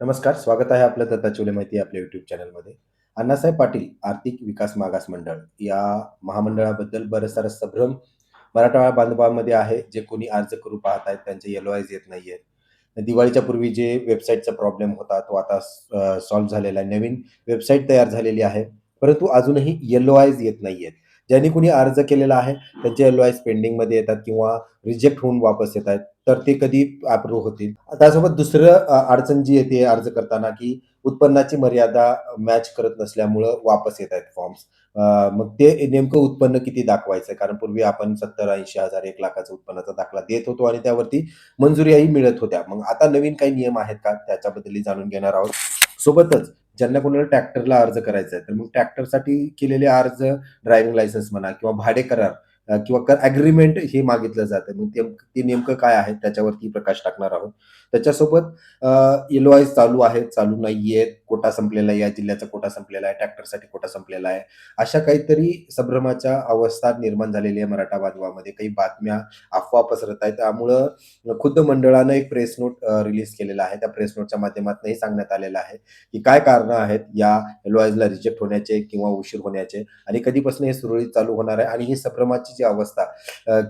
नमस्कार स्वागत आहे आपलं दत्ता चोले माहिती आपल्या युट्यूब चॅनलमध्ये अण्णासाहेब पाटील आर्थिक विकास मागास मंडळ. या महामंडळाबद्दल बरंचसा संभ्रम मराठवाडा बांधवांमध्ये आहे. जे कोणी अर्ज करू पाहत आहेत त्यांचे येलो आयज येत नाहीये दिवाळीच्या पूर्वी जे वेबसाईटचा प्रॉब्लेम होता तो आता सॉल्व्ह झालेला आहे. नवीन वेबसाईट तयार झालेली आहे. परंतु अजूनही येलो आयज येत नाहीयेत. ज्यांनी कुणी अर्ज केलेला आहे त्यांचे एल आयज पेंडिंगमध्ये येतात किंवा रिजेक्ट होऊन वापस येत आहेत तर ते कधी अप्रूव्ह होतील? त्यासोबत दुसरं अडचण जी येते अर्ज करताना की उत्पन्नाची मर्यादा मॅच करत नसल्यामुळं वापस येत आहेत फॉर्म्स मग ते नेमकं उत्पन्न किती दाखवायचं? कारण पूर्वी आपण सत्तर ऐंशी हजार एक लाखाचा उत्पन्नाचा दाखला देत होतो आणि त्यावरती मंजुरीही मिळत होत्या. मग आता नवीन काही नियम आहेत का? त्याच्याबद्दल जाणून घेणार आहोत. सोबतच ज्यांना कोणाला ट्रॅक्टरला अर्ज करायचा आहे तर मग ट्रॅक्टरसाठी केलेले अर्ज ड्रायव्हिंग लायसन्स म्हणा किंवा भाडे करार किंवा कर अग्रीमेंट हे मागितलं जातं. मग ते ते नेमकं काय आहे? त्याच्यावरती प्रकाश टाकणार आहोत. त्याच्यासोबत एल आय चालू आहेत चालू नाहीयेत. कोटा संपलेला आहे या जिल्ह्याचा कोटा संपलेला आहे ट्रॅक्टरसाठी कोटा संपलेला आहे. अशा काहीतरी संभ्रमाच्या अवस्था निर्माण झालेली आहे मराठा बांधवामध्ये. काही बातम्या अफवा पसरत आहेत. त्यामुळं खुद्द मंडळानं एक प्रेस नोट रिलीज केलेला आहे. त्या प्रेस नोटच्या माध्यमातूनही सांगण्यात आलेलं आहे की काय कारणं आहेत या एल ला रिजेक्ट होण्याचे किंवा उशीर होण्याचे. आणि कधीपासून हे सुरळीत चालू होणार आहे? आणि ही संभ्रमाची जी अवस्था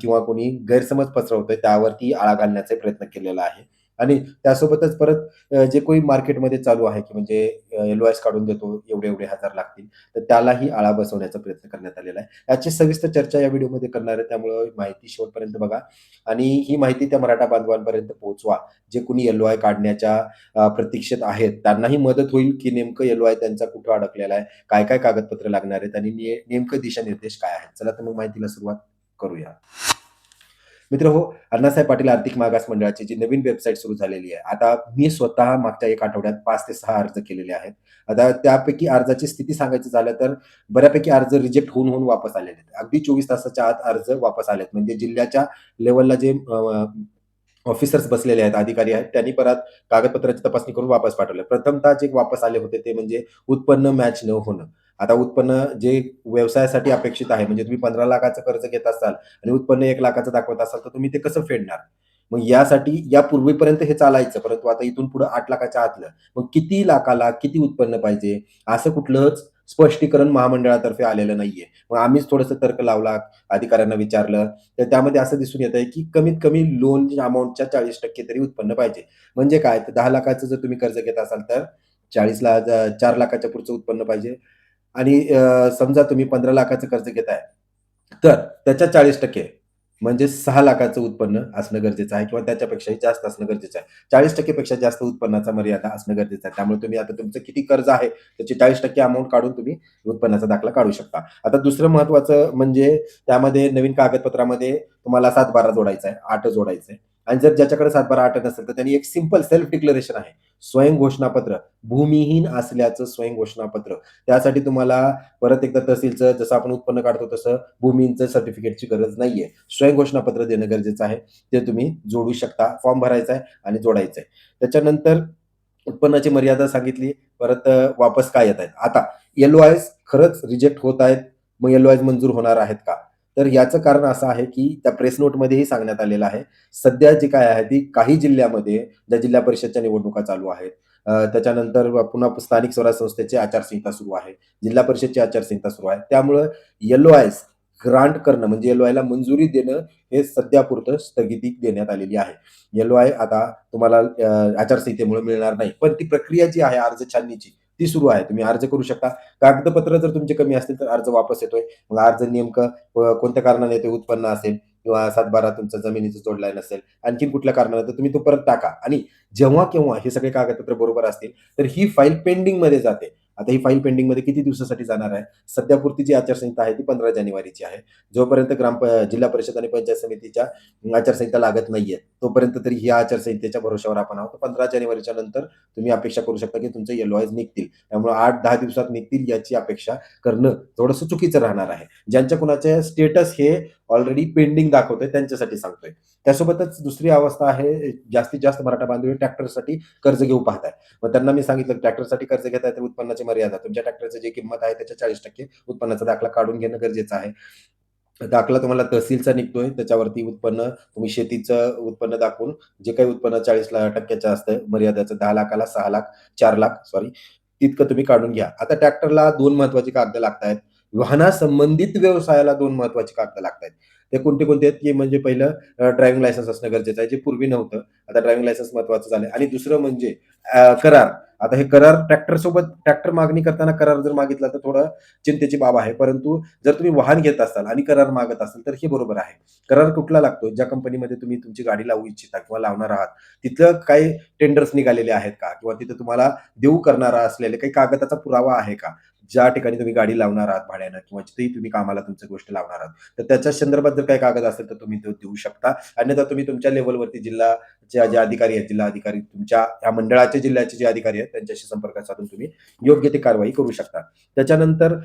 किंवा कोणी गैरसमज पसरवतोय त्यावरती आळा घालण्याचा प्रयत्न केलेला आहे. आणि त्यासोबतच परत जे कोणी मार्केटमध्ये चालू आहे की म्हणजे एल काढून देतो एवढे एवढे हजार लागतील तर त्यालाही आळा बसवण्याचा प्रयत्न करण्यात आलेला आहे. याची सविस्तर चर्चा या व्हिडिओमध्ये करणार आहे त्यामुळे माहिती शेवटपर्यंत बघा. आणि ही माहिती त्या मराठा बांधवांपर्यंत पोहोचवा जे कोणी एल आय काढण्याच्या प्रतीक्षेत आहेत त्यांनाही मदत होईल की नेमकं एल आय त्यांचा कुठं अडकलेला आहे काय काय कागदपत्र लागणार आहेत आणि नेमकं दिशानिर्देश काय आहेत. चला तर मग माहितीला सुरुवात करूया. मित्र हो अण्णासाहेब पाटील आर्थिक मागास मंडळाची जी नवीन वेबसाईट सुरू झालेली आहे आता मी स्वतः मागच्या एक आठवड्यात पाच ते सहा अर्ज केलेले आहेत. आता त्यापैकी अर्जाची स्थिती सांगायची झालं तर बऱ्यापैकी अर्ज रिजेक्ट होऊन होऊन वापस आलेले आहेत. अगदी चोवीस तासाच्या आत अर्ज वापस आलेत. म्हणजे जिल्ह्याच्या लेवलला जे ऑफिसर्स बसलेले आहेत अधिकारी आहेत त्यांनी परत कागदपत्राची तपासणी करून वापस पाठवले. प्रथमतः जे वापस आले होते ते म्हणजे उत्पन्न मॅच न होणं. आता उत्पन्न जे व्यवसायासाठी अपेक्षित आहे म्हणजे तुम्ही पंधरा लाखाचं कर्ज घेत असाल आणि उत्पन्न एक लाखाचं दाखवत असाल तर तुम्ही ते कसं फेडणार? मग यासाठी या पूर्वीपर्यंत हे चालायचं परंतु आता इथून पुढे आठ लाखाच्या आतलं. मग किती लाखाला किती उत्पन्न पाहिजे? असं कुठलंच स्पष्टीकरण महामंडळातर्फे आलेलं नाहीये. मग आम्हीच थोडंसं तर्क लावला अधिकाऱ्यांना विचारलं तर त्यामध्ये असं दिसून येत आहे की कमीत कमी लोन अमाऊंटच्या चाळीस टक्के तरी उत्पन्न पाहिजे. म्हणजे काय? तर दहा लाखाचं जर तुम्ही कर्ज घेत असाल तर चाळीस लाख चार लाखाच्या पुढचं उत्पन्न पाहिजे. आणि समजा तुम्ही पंधरा लाखाचं कर्ज घेताय तर त्याच्या चाळीस टक्के म्हणजे सहा लाखाचं उत्पन्न असणं गरजेचं आहे किंवा त्याच्यापेक्षाही जास्त असणं गरजेचं आहे. चाळीस टक्केपेक्षा जास्त उत्पन्नाचा मर्यादा असणं गरजेचं आहे. त्यामुळे तुम्ही आता तुमचं किती कर्ज आहे त्याची चाळीस टक्के अमाऊंट काढून तुम्ही उत्पन्नाचा दाखला काढू शकता. आता दुसरं महत्वाचं म्हणजे त्यामध्ये नवीन कागदपत्रामध्ये तुम्हाला सात बारा जोडायचा आहे आठ जोडायचं आहे. आणि जर ज्याच्याकडे सात बारा आठ नसेल तर त्यांनी एक सिंपल सेल्फ डिक्लेरेशन आहे. स्वयं घोषणापत्र भूमिहीन असल्याचं स्वयं घोषणापत्र त्यासाठी तुम्हाला परत एकदा तहसीलचं जसं आपण उत्पन्न काढतो तसं भूमींचं सर्टिफिकेटची गरज नाहीये. स्वयं घोषणापत्र देणं गरजेचं आहे. ते तुम्ही जोडू शकता. फॉर्म भरायचा आहे आणि जोडायचं आहे. त्याच्यानंतर उत्पन्नाची मर्यादा सांगितली. परत वापस काय येत आहेत? आता एल खरंच रिजेक्ट होत आहेत. मग एल मंजूर होणार आहेत का? तर याचं कारण असं आहे की त्या प्रेस नोटमध्येही सांगण्यात आलेलं आहे. सध्या जी काय आहे ती काही जिल्ह्यामध्ये ज्या जिल्हा परिषदच्या निवडणुका चालू आहेत त्याच्यानंतर पुन्हा स्थानिक स्वराज्य संस्थेची आचारसंहिता सुरू आहे जिल्हा परिषदची आचारसंहिता सुरू आहे. त्यामुळं येलो आयस ग्रांट करणं म्हणजे येलो आयला मंजुरी देणं हे सध्यापुरतं स्थगिती देण्यात आलेली आहे. येलो आय आता तुम्हाला आचारसंहितेमुळे मिळणार नाही. पण ती प्रक्रिया जी आहे अर्ज छाननीची ती सुरू आहे. तुम्ही अर्ज करू शकता. कागदपत्र जर तुमचे कमी असतील तर अर्ज वापस येतोय. मग अर्ज नेमकं कोणत्या कारणाने येते उत्पन्न असेल किंवा सातबारा तुमचं जमिनीचं जोडलाय नसेल आणखीन कुठल्या कारणाने तर तुम्ही तो परत टाका. आणि जेव्हा केव्हा हे सगळे कागदपत्र बरोबर असतील तर ही फाईल पेंडिंगमध्ये जाते. आता ही फाईल पेंडिंगमध्ये किती दिवसासाठी जाणार आहे? सध्यापुरती जी आचारसंहिता आहे ती पंधरा जानेवारीची आहे. जोपर्यंत ग्राम जिल्हा परिषद आणि पंचायत समितीच्या आचारसंहिता लागत नाहीये तोपर्यंत तरी ह्या आचारसंहितेच्या भरोशावर आपण आहोत. पंधरा जानेवारीच्या नंतर तुम्ही अपेक्षा करू शकता की तुमचे येलो आयज निघतील. त्यामुळे आठ दहा दिवसात निघतील याची अपेक्षा करणं थोडंसं चुकीचं राहणार आहे. ज्यांच्या कुणाचे स्टेटस हे ऑलरेडी पेंडिंग दाखवतोय त्यांच्यासाठी सांगतोय त्यासोबतच दुसरी अवस्था आहे जास्तीत जास्त मराठा बांधवी ट्रॅक्टरसाठी कर्ज घेऊ पाहताय मग त्यांना मी सांगितलं ट्रॅक्टरसाठी कर्ज घेताय तर उत्पन्नाची मर्यादा तुमच्या ट्रॅक्टरची जी किंमत आहे त्याच्या चाळीस टक्के उत्पन्नाचा दाखला काढून घेणं गरजेचं आहे दाखला तुम्हाला तहसीलचा निघतोय. त्याच्यावरती उत्पन्न तुम्ही शेतीचं उत्पन्न दाखवून जे काही उत्पन्न चाळीस टक्क्याचं असतं मर्यादाचं दहा लाखाला सहा लाख चार लाख सॉरी तितकं तुम्ही काढून घ्या. आता ट्रॅक्टरला दोन महत्वाची कागद लागतायत. वाहनासंबंधित व्यवसायाला दोन महत्त्वाचे कागद लागतायत. ते कोणते-कोणते आहेत, की म्हणजे पहिलं ड्रायव्हिंग लायसन्स असणं गरजेचं आहे, जे पूर्वी नव्हतं. आता ड्रायव्हिंग लायसन्स महत्वाचं झालं आणि दुसरं म्हणजे करार. आता हे करार ट्रॅक्टरसोबत ट्रॅक्टर मागणी करताना करार जर मागितला तर थोडं चिंतेची बाब आहे. परंतु जर तुम्ही वाहन घेत असाल आणि करार मागत असाल तर हे बरोबर आहे. करार कुठला लागतो? ज्या कंपनीमध्ये तुम्ही तुमची गाडी लावू इच्छिता किंवा लावणार आहात, तिथलं काही टेंडर्स निघालेले आहेत का? किंवा तिथं तुम्हाला देऊ करणारा असलेले काही कागदाचा पुरावा आहे का? ज्या ठिकाणी तुम्ही गाडी लावणार आहात भाड्यानं किंवा जिथेही तुम्ही कामाला तुमचं गोष्ट लावणार आहात. तर त्याच्या संदर्भात जर काही कागद असेल तर तुम्ही तो देऊ शकता. अन्यथा तुम्ही तुमच्या लेवलवरती जिल्हाच्या जे अधिकारी आहेत, जिल्हा अधिकारी तुमच्या या मंडळाचे जिल्ह्याचे जे अधिकारी आहेत त्यांच्याशी संपर्क साधून तुम्ही योग्य ती कारवाई करू शकता. त्याच्यानंतर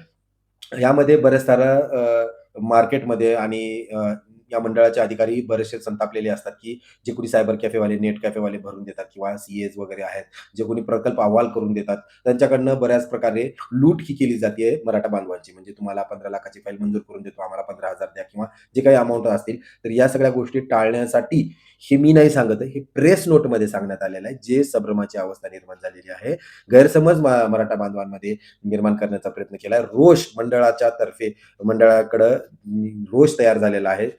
यामध्ये बऱ्याच साऱ्या मार्केटमध्ये आणि या मंडळाचे अधिकारी बरेचसे संतापलेले असतात, की जे कोणी सायबर कॅफेवाले, नेट कॅफेवाले भरून देतात किंवा सीएज वगैरे आहेत, जे कोणी प्रकल्प अहवाल करून देतात, त्यांच्याकडनं बऱ्याच प्रकारे लूट ही केली जाते मराठा बांधवांची. म्हणजे तुम्हाला 15 लाखाची फाईल मंजूर करून देतो, आम्हाला पंधरा हजार द्या किंवा जे काही अमाऊंट असतील. तर या सगळ्या गोष्टी टाळण्यासाठी हे मी नाही सांगत आहे, हे प्रेस नोटमध्ये सांगण्यात आलेलं आहे, जे संभ्रमाची अवस्था निर्माण झालेली आहे. गैरसमज मराठा बांधवांमध्ये निर्माण करण्याचा प्रयत्न केला रोष मंडळाच्या तर्फे मंडळाकडं रोष तयार झालेला आहे.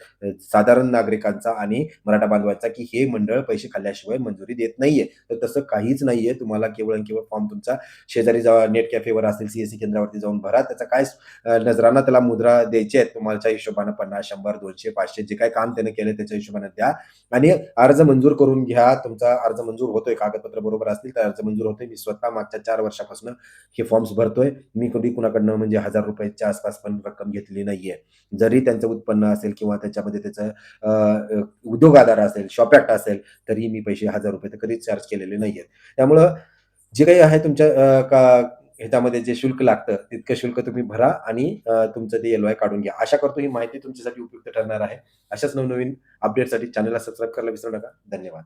साधारण नागरिकांचा आणि मराठा बांधवांचा, की हे मंडळ पैसे खाल्ल्याशिवाय मंजुरी देत नाहीये. तर तसं काहीच नाहीये. तुम्हाला केवळ आणि केवळ फॉर्म तुमचा शेजारी जेव्हा नेट कॅफेवर असेल, सीएससी केंद्रावरती जाऊन भरा. त्याचा काय नजराना त्याला मुद्रा द्यायची आहे. तुम्हाला हिशोबानं पन्नास शंभर दोनशे पाचशे जे काय काम त्याने केलं त्याच्या हिशोबाने द्या आणि अर्ज मंजूर करून घ्या. तुमचा अर्ज मंजूर होतोय, कागदपत्र बरोबर असतील तर अर्ज मंजूर होतोय. मी स्वतः मागच्या चार वर्षापासून हे फॉर्म्स भरतोय. मी कधी कुणाकडनं म्हणजे हजार रुपयाच्या आसपास पण रक्कम घेतलेली नाहीये. जरी त्यांचं उत्पन्न असेल किंवा त्याच्यामध्ये त्याचं उद्योग आधार असेल, शॉप ऍक्ट असेल, तरी मी पैसे ₹1000 तर कधीच चार्ज केलेले नाहीयेत. त्यामुळं जे काही आहे तुमच्या का ह्याच्यामध्ये जे शुल्क लागतं, तितकं शुल्क तुम्ही भरा आणि तुमचं ते एलवाय काढून घ्या. आशा करतो ही माहिती तुमच्यासाठी उपयुक्त ठरणार आहे. अशाच नवनवीन अपडेटसाठी चॅनलला सबस्क्राईब करायला विसरू नका. धन्यवाद.